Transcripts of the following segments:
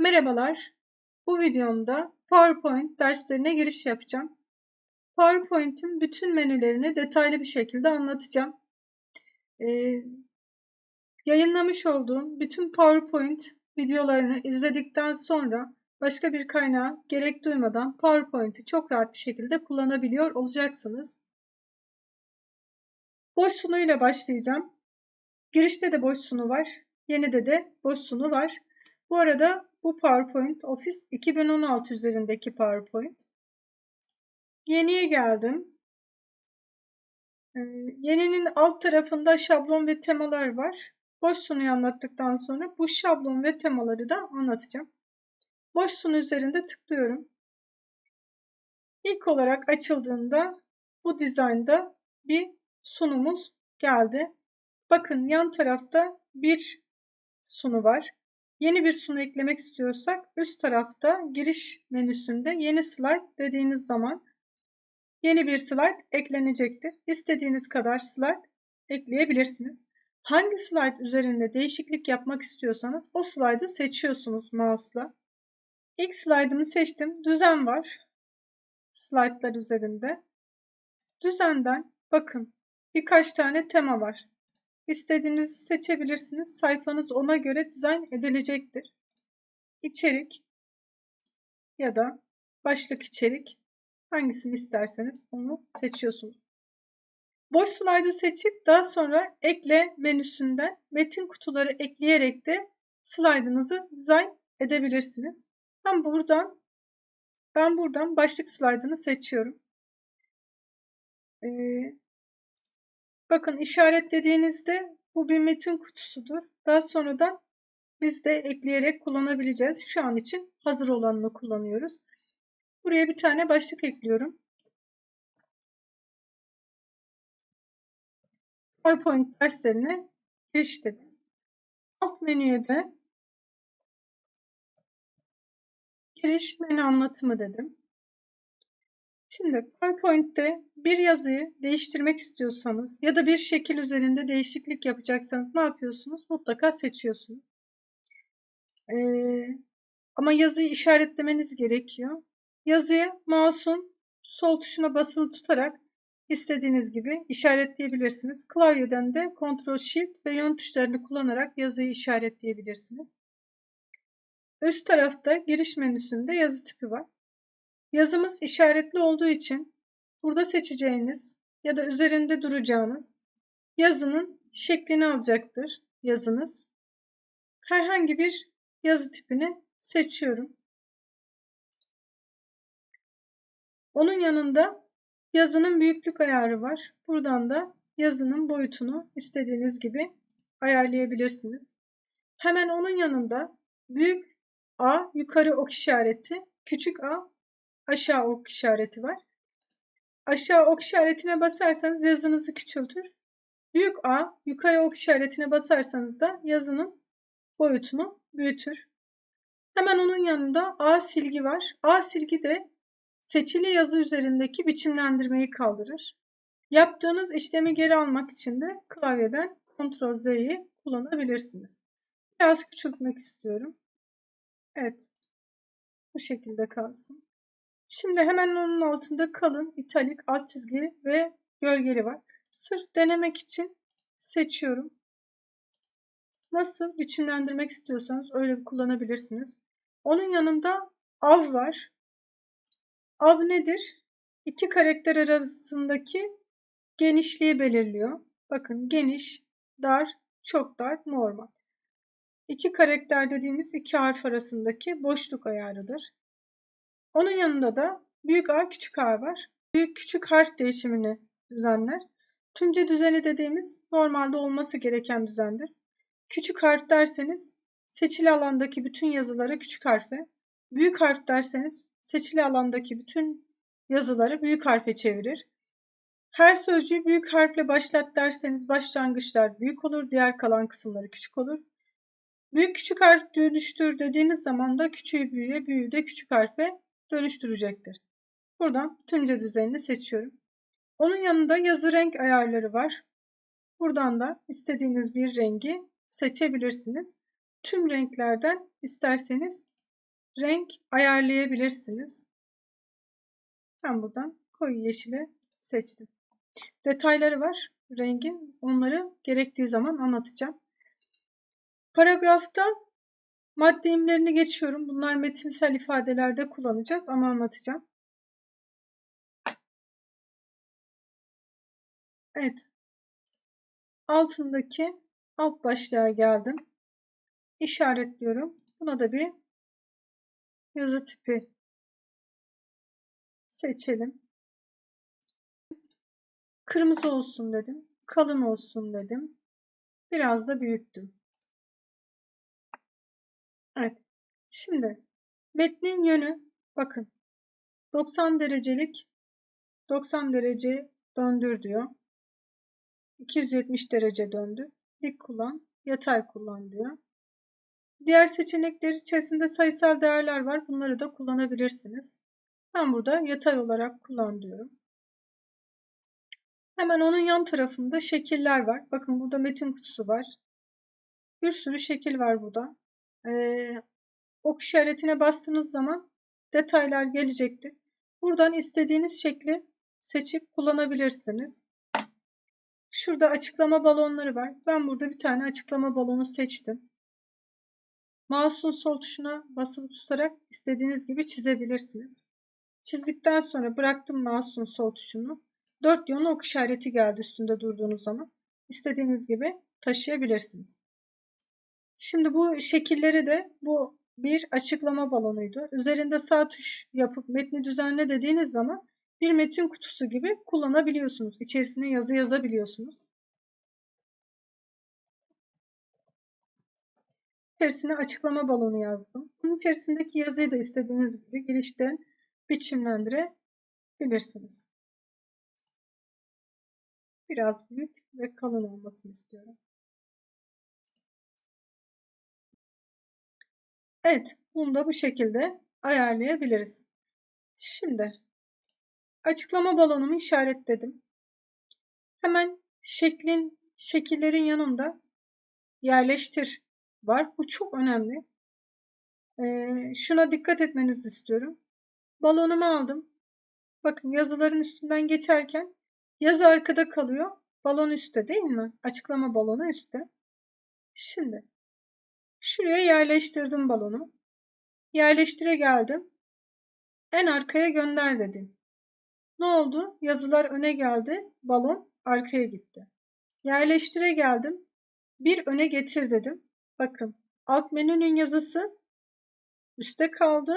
Merhabalar. Bu videomda PowerPoint derslerine giriş yapacağım. PowerPoint'in bütün menülerini detaylı bir şekilde anlatacağım. Ee, yayınlamış olduğum bütün PowerPoint videolarını izledikten sonra başka bir kaynağa gerek duymadan PowerPoint'i çok rahat bir şekilde kullanabiliyor olacaksınız. Boş sunuyla başlayacağım. Girişte de boş sunu var. Yenide de boş sunu var. Bu arada bu PowerPoint Office 2016 üzerindeki PowerPoint. Yeniye geldim. Ee, yeninin alt tarafında şablon ve temalar var. Boş sunuyu anlattıktan sonra bu şablon ve temaları da anlatacağım. Boş sunu üzerinde tıklıyorum. İlk olarak açıldığında bu dizaynda bir sunumuz geldi. Bakın yan tarafta bir sunu var. Yeni bir sunu eklemek istiyorsak üst tarafta giriş menüsünde yeni slide dediğiniz zaman yeni bir slide eklenecektir. İstediğiniz kadar slide ekleyebilirsiniz. Hangi slide üzerinde değişiklik yapmak istiyorsanız o slide'ı seçiyorsunuz mouse'la. İlk slide'ımı seçtim. Düzen var. Slide'lar üzerinde. Düzenden bakın birkaç tane tema var. İstediğinizi seçebilirsiniz. Sayfanız ona göre dizayn edilecektir. İçerik ya da başlık içerik hangisini isterseniz onu seçiyorsunuz. Boş slaydı seçip daha sonra ekle menüsünden metin kutuları ekleyerek de slaydınızı dizayn edebilirsiniz. Ben buradan ben buradan başlık slaydını seçiyorum. Ee, Bakın işaretlediğinizde bu bir metin kutusudur. Daha sonradan biz de ekleyerek kullanabileceğiz. Şu an için hazır olanını kullanıyoruz. Buraya bir tane başlık ekliyorum. PowerPoint derslerine giriş. Alt menüye de giriş menü anlatımı dedim. Şimdi PowerPoint'te bir yazıyı değiştirmek istiyorsanız ya da bir şekil üzerinde değişiklik yapacaksanız ne yapıyorsunuz? Mutlaka seçiyorsunuz. Ee, ama yazıyı işaretlemeniz gerekiyor. Yazıyı mouse'un sol tuşuna basılı tutarak istediğiniz gibi işaretleyebilirsiniz. Klavyeden de Ctrl Shift ve yön tuşlarını kullanarak yazıyı işaretleyebilirsiniz. Üst tarafta giriş menüsünde yazı tipi var. Yazımız işaretli olduğu için burada seçeceğiniz ya da üzerinde duracağınız yazının şeklini alacaktır yazınız. Herhangi bir yazı tipini seçiyorum. Onun yanında yazının büyüklük ayarı var. Buradan da yazının boyutunu istediğiniz gibi ayarlayabilirsiniz. Hemen onun yanında büyük A yukarı ok işareti, küçük A aşağı ok işareti var. Aşağı ok işaretine basarsanız yazınızı küçültür. Büyük A yukarı ok işaretine basarsanız da yazının boyutunu büyütür. Hemen onun yanında A silgi var. A silgi de seçili yazı üzerindeki biçimlendirmeyi kaldırır. Yaptığınız işlemi geri almak için de klavyeden Ctrl Z'yi kullanabilirsiniz. Biraz küçültmek istiyorum. Evet. Bu şekilde kalsın. Şimdi hemen onun altında kalın, italik, alt çizgi ve gölgeli var. Sırf denemek için seçiyorum. Nasıl biçimlendirmek istiyorsanız öyle kullanabilirsiniz. Onun yanında av var. Av nedir? İki karakter arasındaki genişliği belirliyor. Bakın geniş, dar, çok dar, normal. İki karakter dediğimiz iki harf arasındaki boşluk ayarıdır. Onun yanında da büyük A küçük A var. Büyük küçük harf değişimini düzenler. Tümce düzeni dediğimiz normalde olması gereken düzendir. Küçük harf derseniz seçili alandaki bütün yazıları küçük harfe, büyük harf derseniz seçili alandaki bütün yazıları büyük harfe çevirir. Her sözcüğü büyük harfle başlat derseniz başlangıçlar büyük olur, diğer kalan kısımları küçük olur. Büyük küçük harf dönüştür dediğiniz zaman da küçüğü büyüğe, büyüğü de küçük harfe dönüştürecektir. Buradan tümce düzenini seçiyorum. Onun yanında yazı renk ayarları var. Buradan da istediğiniz bir rengi seçebilirsiniz. Tüm renklerden isterseniz renk ayarlayabilirsiniz. Ben buradan koyu yeşile seçtim. Detayları var rengin. Onları gerektiği zaman anlatacağım. Paragrafta madde imlerini geçiyorum. Bunlar metinsel ifadelerde kullanacağız ama anlatacağım. Evet. Altındaki alt başlığa geldim. İşaretliyorum. Buna da bir yazı tipi seçelim. Kırmızı olsun dedim. Kalın olsun dedim. Biraz da büyüttüm. Şimdi metnin yönü bakın 90 derecelik 90 derece döndür diyor. 270 derece döndü. Dik kullan, yatay kullan diyor. Diğer seçenekler içerisinde sayısal değerler var. Bunları da kullanabilirsiniz. Ben burada yatay olarak kullan diyorum. Hemen onun yan tarafında şekiller var. Bakın burada metin kutusu var. Bir sürü şekil var burada. Ee, ok işaretine bastığınız zaman detaylar gelecektir. Buradan istediğiniz şekli seçip kullanabilirsiniz. Şurada açıklama balonları var. Ben burada bir tane açıklama balonu seçtim. Mouse'un sol tuşuna basılı tutarak istediğiniz gibi çizebilirsiniz. Çizdikten sonra bıraktım mouse'un sol tuşunu. Dört yönlü ok işareti geldi üstünde durduğunuz zaman. İstediğiniz gibi taşıyabilirsiniz. Şimdi bu şekilleri de bu bir açıklama balonuydu. Üzerinde sağ tuş yapıp metni düzenle dediğiniz zaman bir metin kutusu gibi kullanabiliyorsunuz. İçerisine yazı yazabiliyorsunuz. İçerisine açıklama balonu yazdım. Bunun içerisindeki yazıyı da istediğiniz gibi girişten biçimlendirebilirsiniz. Biraz büyük ve kalın olmasını istiyorum. Evet, bunu da bu şekilde ayarlayabiliriz. Şimdi açıklama balonumu işaretledim. Hemen şeklin şekillerin yanında yerleştir var. Bu çok önemli. Ee, şuna dikkat etmenizi istiyorum. Balonumu aldım. Bakın yazıların üstünden geçerken yazı arkada kalıyor. Balon üstte değil mi? Açıklama balonu üstte. Şimdi şuraya yerleştirdim balonu. Yerleştire geldim. En arkaya gönder dedim. Ne oldu? Yazılar öne geldi. Balon arkaya gitti. Yerleştire geldim. Bir öne getir dedim. Bakın alt menünün yazısı üstte kaldı.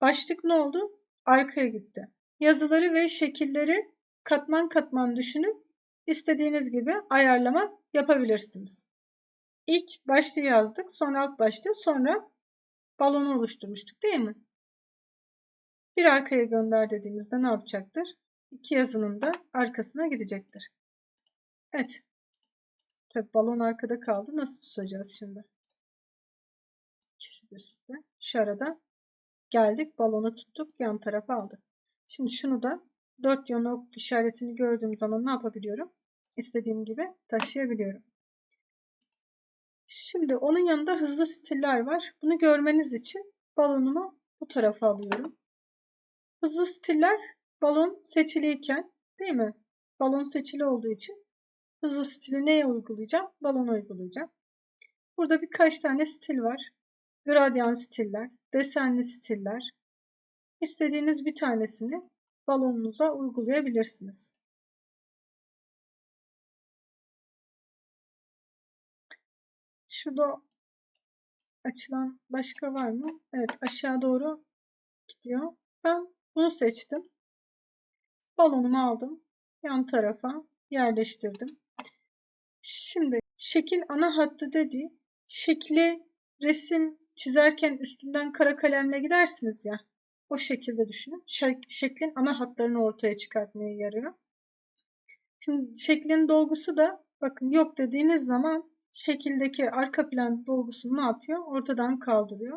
Başlık ne oldu? Arkaya gitti. Yazıları ve şekilleri katman katman düşünüp istediğiniz gibi ayarlama yapabilirsiniz. İlk başlığı yazdık, sonra alt başlığı, sonra balonu oluşturmuştuk değil mi? Bir arkaya gönder dediğimizde ne yapacaktır? İki yazının da arkasına gidecektir. Evet. Tabi balon arkada kaldı. Nasıl tutacağız şimdi? İkisi de üstte. Şu arada geldik. Balonu tuttuk. Yan tarafa aldık. Şimdi şunu da dört yönlü ok işaretini gördüğüm zaman ne yapabiliyorum? İstediğim gibi taşıyabiliyorum. Şimdi onun yanında hızlı stiller var. Bunu görmeniz için balonumu bu tarafa alıyorum. Hızlı stiller balon seçiliyken değil mi? Balon seçili olduğu için hızlı stili neye uygulayacağım? Balona uygulayacağım. Burada birkaç tane stil var. Gradyan stiller, desenli stiller. İstediğiniz bir tanesini balonunuza uygulayabilirsiniz. Şurada açılan başka var mı? Evet aşağı doğru gidiyor. Ben bunu seçtim. Balonumu aldım. Yan tarafa yerleştirdim. Şimdi şekil ana hattı dedi. Şekli resim çizerken üstünden kara kalemle gidersiniz ya. O şekilde düşünün. Şeklin ana hatlarını ortaya çıkartmaya yarıyor. Şimdi şeklin dolgusu da bakın yok dediğiniz zaman şekildeki arka plan dolgusunu ne yapıyor? Ortadan kaldırıyor.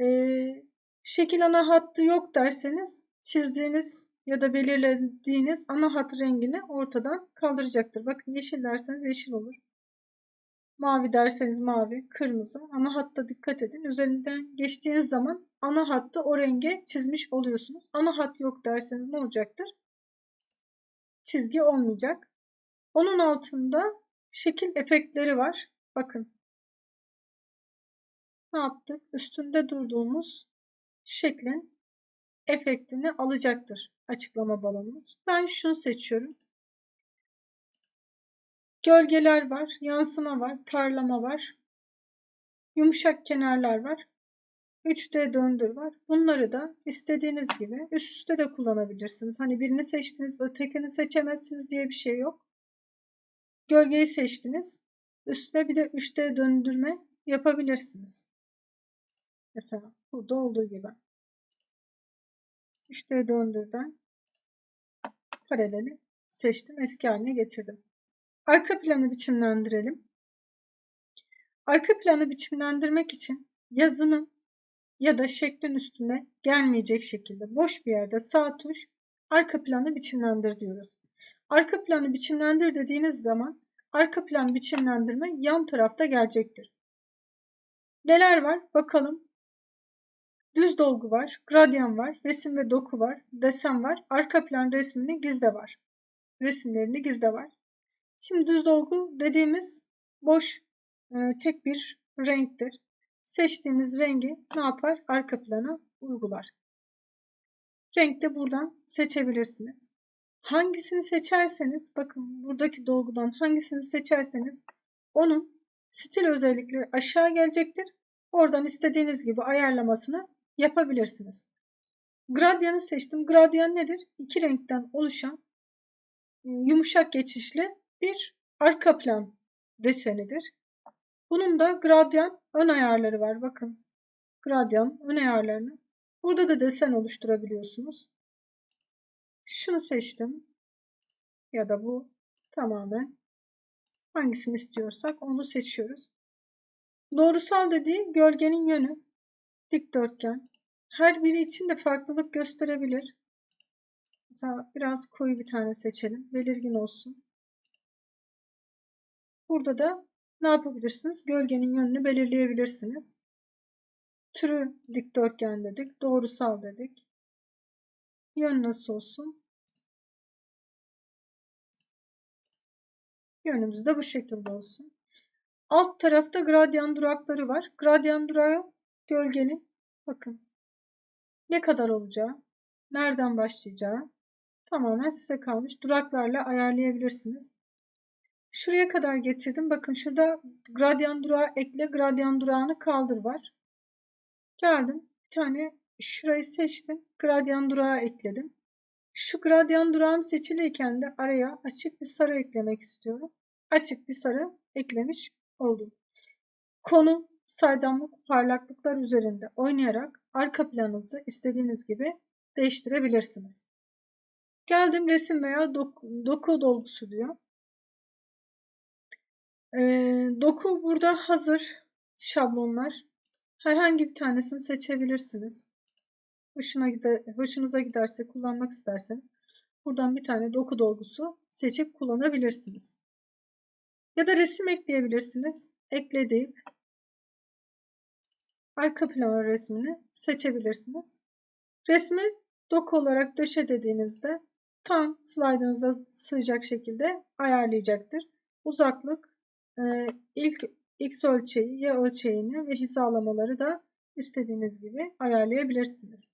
Ee, şekil ana hattı yok derseniz çizdiğiniz ya da belirlediğiniz ana hat rengini ortadan kaldıracaktır. Bakın yeşil derseniz yeşil olur. Mavi derseniz mavi, kırmızı. Ana hatta dikkat edin. Üzerinden geçtiğiniz zaman ana hattı o renge çizmiş oluyorsunuz. Ana hat yok derseniz ne olacaktır? Çizgi olmayacak. Onun altında şekil efektleri var. Bakın. Ne yaptık? Üstünde durduğumuz şeklin efektini alacaktır açıklama balonumuz. Ben şunu seçiyorum. Gölgeler var, yansıma var, parlama var. Yumuşak kenarlar var. 3D döndür var. Bunları da istediğiniz gibi üst üste de kullanabilirsiniz. Hani birini seçtiniz, ötekini seçemezsiniz diye bir şey yok. Gölgeyi seçtiniz. Üstüne bir de 3D döndürme yapabilirsiniz. Mesela burada olduğu gibi. 3D döndürden paraleli seçtim. Eski haline getirdim. Arka planı biçimlendirelim. Arka planı biçimlendirmek için yazının ya da şeklin üstüne gelmeyecek şekilde boş bir yerde sağ tuş arka planı biçimlendir diyoruz. Arka planı biçimlendir dediğiniz zaman arka plan biçimlendirme yan tarafta gelecektir. Neler var? Bakalım. Düz dolgu var, gradyan var, resim ve doku var, desen var, arka plan resmini gizle var. Resimlerini gizle var. Şimdi düz dolgu dediğimiz boş e, tek bir renktir. Seçtiğimiz rengi ne yapar? Arka plana uygular. Renk de buradan seçebilirsiniz. Hangisini seçerseniz bakın buradaki dolgudan hangisini seçerseniz onun stil özellikleri aşağı gelecektir. Oradan istediğiniz gibi ayarlamasını yapabilirsiniz. Gradyanı seçtim. Gradyan nedir? İki renkten oluşan e, yumuşak geçişli bir arka plan desenidir. Bunun da gradyan ön ayarları var. Bakın gradyan ön ayarlarını. Burada da desen oluşturabiliyorsunuz. Şunu seçtim. Ya da bu tamamen hangisini istiyorsak onu seçiyoruz. Doğrusal dediği gölgenin yönü. Dikdörtgen. Her biri için de farklılık gösterebilir. Mesela biraz koyu bir tane seçelim. Belirgin olsun. Burada da ne yapabilirsiniz? Gölgenin yönünü belirleyebilirsiniz. Türü dikdörtgen dedik. Doğrusal dedik. Yön nasıl olsun? Yönümüz de bu şekilde olsun. Alt tarafta gradyan durakları var. Gradyan durağı gölgenin bakın ne kadar olacağı, nereden başlayacağı tamamen size kalmış. Duraklarla ayarlayabilirsiniz. Şuraya kadar getirdim. Bakın şurada gradyan durağı ekle, gradyan durağını kaldır var. Geldim. Bir tane şurayı seçtim. Gradyan durağı ekledim. Şu gradyan durağım seçiliyken de araya açık bir sarı eklemek istiyorum. Açık bir sarı eklemiş oldum. Konu saydamlık parlaklıklar üzerinde oynayarak arka planınızı istediğiniz gibi değiştirebilirsiniz. Geldim resim veya doku, doku dolgusu diyor. E, doku burada hazır şablonlar. Herhangi bir tanesini seçebilirsiniz. Hoşuna gider, hoşunuza giderse kullanmak isterseniz buradan bir tane doku dolgusu seçip kullanabilirsiniz. Ya da resim ekleyebilirsiniz. Ekle arka plan resmini seçebilirsiniz. Resmi doku olarak döşe dediğinizde tam slaytınıza sığacak şekilde ayarlayacaktır. Uzaklık ee, ilk x ölçeği, y ölçeğini ve hizalamaları da istediğiniz gibi ayarlayabilirsiniz.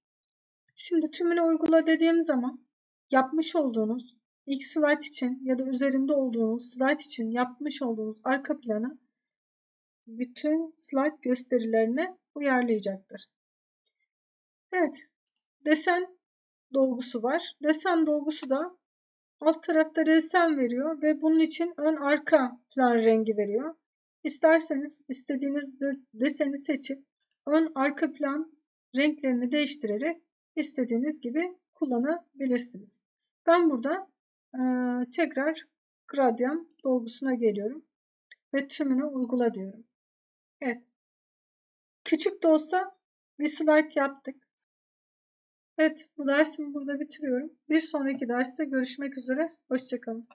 Şimdi tümünü uygula dediğim zaman yapmış olduğunuz ilk slide için ya da üzerinde olduğunuz slide için yapmış olduğunuz arka planı bütün slide gösterilerine uyarlayacaktır. Evet, desen dolgusu var. Desen dolgusu da Alt tarafta ressam veriyor ve bunun için ön arka plan rengi veriyor. İsterseniz istediğiniz deseni seçip ön arka plan renklerini değiştirerek istediğiniz gibi kullanabilirsiniz. Ben burada e, tekrar gradyan dolgusuna geliyorum ve tümünü uygula diyorum. Evet. Küçük de olsa bir slide yaptık. Evet, bu dersimi burada bitiriyorum. Bir sonraki derste görüşmek üzere. Hoşçakalın.